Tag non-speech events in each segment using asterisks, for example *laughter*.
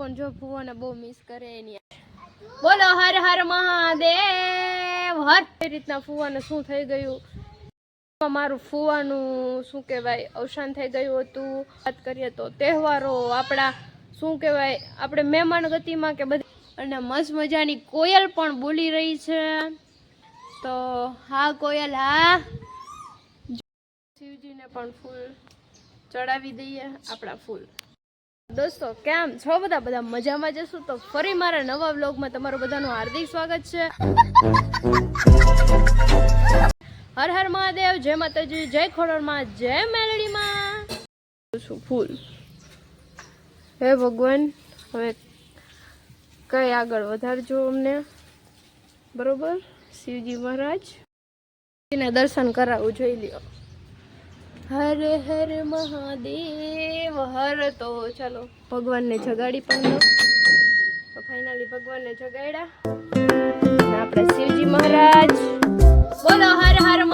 પણ જો ફુવાને બહુ મિસ કરે એની બોલો હર હર મહાદેવ, હર. એ રીતના ફુવાને શું થઈ ગયું? મારું ફુવાનું શું કહેવાય, અવસાન થઈ ગયું હતું. વાત કરીએ તો તહેવારો, આપણા શું કહેવાય, આપણે મહેમાન ગતિમાં કે બધી અને મસ્ત મજાની કોયલ પણ બોલી રહી છે. તો હા, કોયલ, હા. શિવજીને પણ ફૂલ ચડાવી દઈએ આપણા ફૂલ. દોસ્તો કેમ? છો બધા? બધા મજામાં જશું તો ફરી મારા નવા વ્લોગમાં તમારું બધાનું હાર્દિક સ્વાગત છે. હર હર મહાદેવ જય માતાજી જય ખોડોળમાં જય મેલડીમાં. શું ફૂલ? હે ભગવાન હવે કઈ આગળ વધારજો અમને. બરોબર? શિવજી મહારાજ. દર્શન કરાવવું જોઈ લ્યો. હર હર મહાદેવ, હર તો ચાલો, ભગવાનને જગાડી પણ તો ફાઇનલી ભગવાનને જગાડ્યા. આપણે શિવજી મહારાજ. બોલો હર હર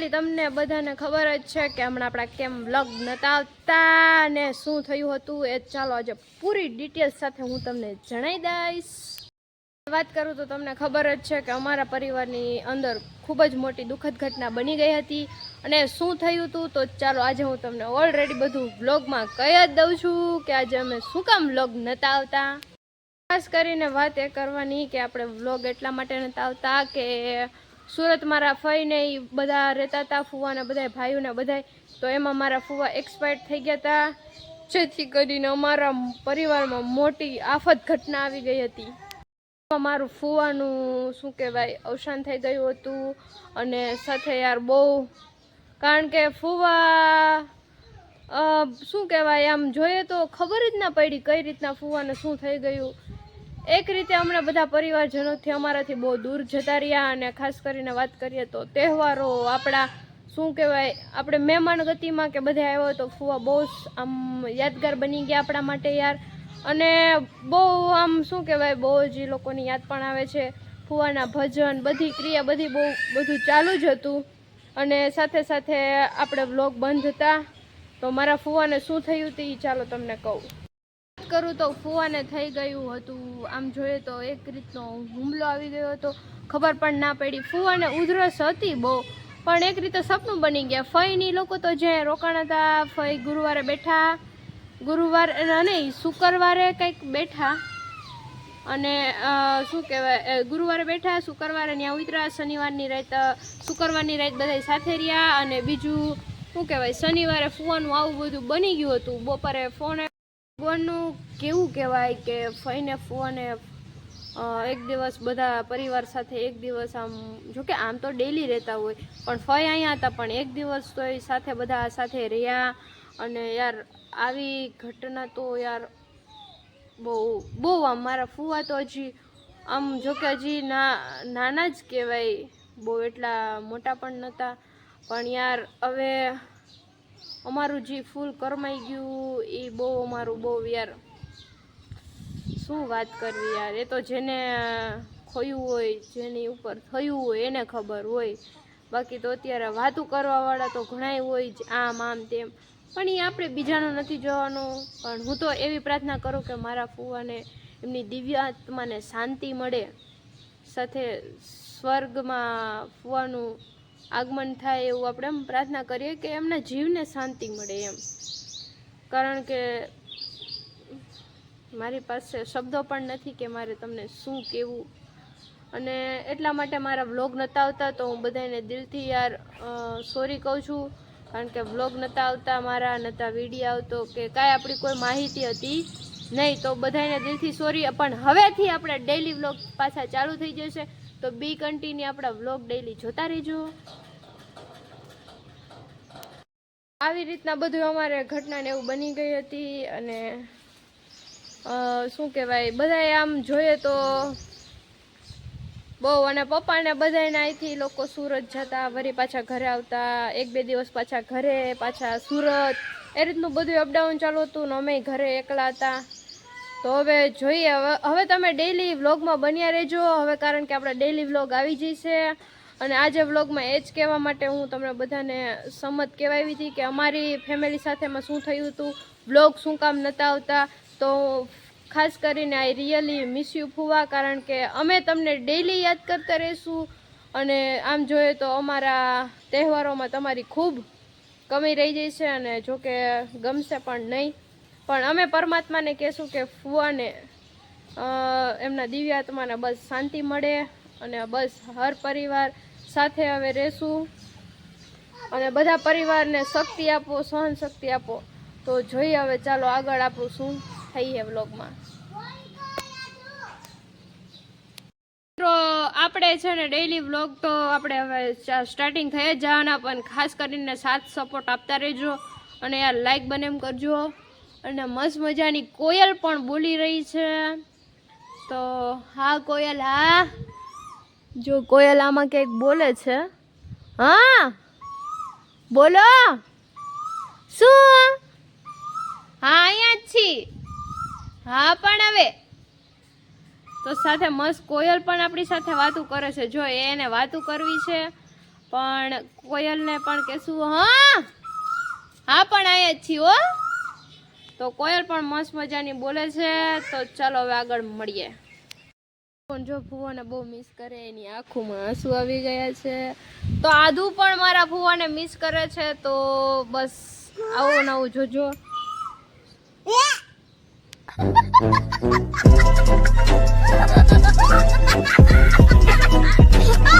ફાઇનલી તમને બધાને ખબર જ છે કે હમણાં આપણા કેમ વ્લોગ નતા આવતા ને શું થયું હતું એ ચાલો આજે પૂરી ડિટેલ્સ સાથે હું તમને જણાવી દઈશ. વાત કરું તો તમને ખબર જ છે કે અમારા પરિવારની અંદર ખૂબ જ મોટી દુઃખદ ઘટના બની ગઈ હતી અને શું થયું હતું તો ચાલો આજે હું તમને ઓલરેડી બધું વ્લોગમાં કહી જ દઉં છું કે આજે અમે શું કામ વ્લોગ નતા આવતા. ખાસ કરીને વાત એ કરવાની કે આપણે વ્લોગ એટલા માટે નતા આવતા કે સુરત મારા ફઈને એ બધા રહેતા હતા ફુવાના બધા ભાઈઓના બધા તો એમાં મારા ફુવા એક્સપાયર્ડ થઈ ગયા હતા જેથી કરીને અમારા પરિવારમાં મોટી આફત ઘટના આવી ગઈ હતી. મારું ફુવાનું, શું કહેવાય, અવસાન થઈ ગયું હતું. અને સાથે યાર બહુ, કારણ કે ફુવા શું કહેવાય, આમ જોઈએ તો ખબર જ ના પડી કઈ રીતના ફુવાને શું થઈ ગયું. એક રીતે અમને બધા પરિવારજનોથી અમારાથી બહુ દૂર જતા રહ્યા અને ખાસ કરીને વાત કરીએ તો તહેવારો, આપણા શું કહેવાય, આપણે મહેમાન ગતિમાં કે બધે આવ્યો તો ફુવા બહુ આમ યાદગાર બની ગયા આપણા માટે યાર. અને બહુ આમ શું કહેવાય, બહુ જ એ લોકોની યાદ પણ આવે છે. ફુવાના ભજન, બધી ક્રિયા બધી બહુ, બધું ચાલુ જ હતું. અને સાથે સાથે આપણે વ્લોગ બંધ હતા. તો મારા ફુવાને શું થયું તે ચાલો તમને કહું. કરું તો ફુવાને થઈ ગયું હતું. આમ જોઈએ તો એક રીતનો હુમલો આવી ગયો હતો. ખબર પણ ના પડી. ફુવાને ઉધરસ હતી બહુ, પણ એક રીતે સપનું બની ગયા. ફઈની લોકો તો જે રોકાણા હતા, ફઈ ગુરુવારે બેઠા. ગુરુવાર નહીં, શુક્રવારે કંઈક બેઠા. અને શું કહેવાય ગુરુવારે બેઠા, શુક્રવારે ત્યાં ઉતરા શનિવારની રાત શુક્રવારની રાત બધા સાથે રહ્યા અને બીજું, શું કહેવાય, શનિવારે ફોનનું આવું બધું બની ગયું હતું. બપોરે ફોન ફોનનું કેવું કહેવાય કે ફઈને ફોને એક દિવસ બધા પરિવાર સાથે એક દિવસ આમ જોકે આમ તો ડેલી રહેતા હોય, પણ ફઈ અહીંયા હતા, પણ એક દિવસ તો એ સાથે બધા સાથે રહ્યા અને યાર આવી ઘટના તો યાર બહુ બહુ આમ મારા ફુવા તો હજી, આમ જોકે હજી ના, નાના જ કહેવાય, બહુ એટલા મોટા પણ નહોતા, પણ યાર હવે અમારું જે ફૂલ કરમાઈ ગયું, એ બહુ અમારું બહુ યાર. શું વાત કરવી યાર? એ તો જેને ખોયું હોય, જેની ઉપર થયું હોય, એને ખબર હોય. બાકી તો અત્યારે વાતું કરવાવાળા તો ઘણાય હોય જ, આમ આમ, તેમ. પણ એ આપણે બીજાનું નથી જોવાનું. પણ હું તો એવી પ્રાર્થના કરું કે મારા ફુવાને એમની દિવ્ય આત્માને શાંતિ મળે. સાથે સ્વર્ગમાં ફુવાનું આગમન થાય એવું આપણે એમ પ્રાર્થના કરીએ કે એમના જીવને શાંતિ મળે એમ. કારણ કે મારી પાસે શબ્દો પણ નથી કે મારે તમને શું કહેવું. અને એટલા માટે મારા વ્લોગ નહોતા આવતા તો હું બધાને દિલથી યાર સોરી કહું છું. કારણ કે વ્લોગ નહોતા આવતા, મારા નહોતા વીડિયો આવતો કે કાંઈ આપણી કોઈ માહિતી હતી નહીં તો બધાને દિલથી સોરી પણ હવેથી આપણે ડેઈલી વ્લોગ પાછા ચાલુ થઈ જશે. તો બી કન્ટિન્યુ આપણા વ્લોગ ડેલી જોતા રહેજો. આવી રીતના બધું અમારે ઘટના ને એવું બની ગઈ હતી અને શું કહેવાય, બધાએ આમ જોઈએ તો બહુ અને પપ્પાને બધાને અહીંથી લોકો સુરત જતા વળી પાછા ઘરે આવતા, એક બે દિવસ પાછા ઘરે, પાછા સુરત. એ રીતનું બધું અપડાઉન ચાલુ હતું ને અમે ઘરે એકલા હતા. તો હવે જોઈએ, હવે હવે તમે ડેઈલી વ્લોગમાં બન્યા રહેજો. હવે કારણ કે આપણા ડેઈલી વ્લોગ આવી જશે અને આજે વ્લોગમાં એ જ કહેવા માટે હું તમને બધાને સંમત કહેવાવી હતી કે અમારી ફેમિલી સાથેમાં શું થયું હતું વ્લોગ શું કામ નહોતા આવતા. તો ખાસ કરીને આઈ રિયલી મિસ યુ ફુવા, કારણ કે અમે તમને ડેઈલી યાદ કરતા રહીશું. અને આમ જોઈએ તો અમારા તહેવારોમાં તમારી ખૂબ કમી રહી જઈ છે અને જોકે ગમશે પણ નહીં. પણ અમે પરમાત્માને કહેશું કે ફુવાને એમના દિવ્ય આત્માને બસ શાંતિ મળે અને બસ હર પરિવાર સાથે હવે રહેશું. અને બધા પરિવારને શક્તિ આપો, સહન શક્તિ આપો. તો જોઈએ હવે ચાલો આગળ આપણું શું થઈ છે વ્લોગમાં. મિત્રો, આપણે છે ને ડેઈલી વ્લોગ તો આપણે હવે સ્ટાર્ટિંગ થઈ જવાના, પણ ખાસ કરીને સાથ સપોર્ટ આપતા રહેજો અને યાર લાઈક બને એમ કરજો. અને મસ્ત મજાની કોયલ પણ બોલી રહી છે. તો હા, કોયલ, હા. જો કોયલ આમાં કંઈક બોલે છે. હા, બોલો. શું? હા, અહીંયા જ છી. હા, પણ હવે. તો સાથે મસ્ત કોયલ પણ આપણી સાથે વાતું કરે છે. જો એને વાતું કરવી છે, પણ કોયલને પણ કહેશું, હા. હા, પણ અહીંયા જ છીએ હો. તો કોયલ પણ મસ્ત મજાની બોલે છે, તો ચાલો હવે આગળ મળીએ. પણ જો ફુવાને બહુ મિસ કરે, એની આંખોમાં આંસુ આવી ગયા છે. તો આધુ પણ મારા ફુવાને મિસ કરે છે, તો બસ આવું નવું જોજો. *laughs*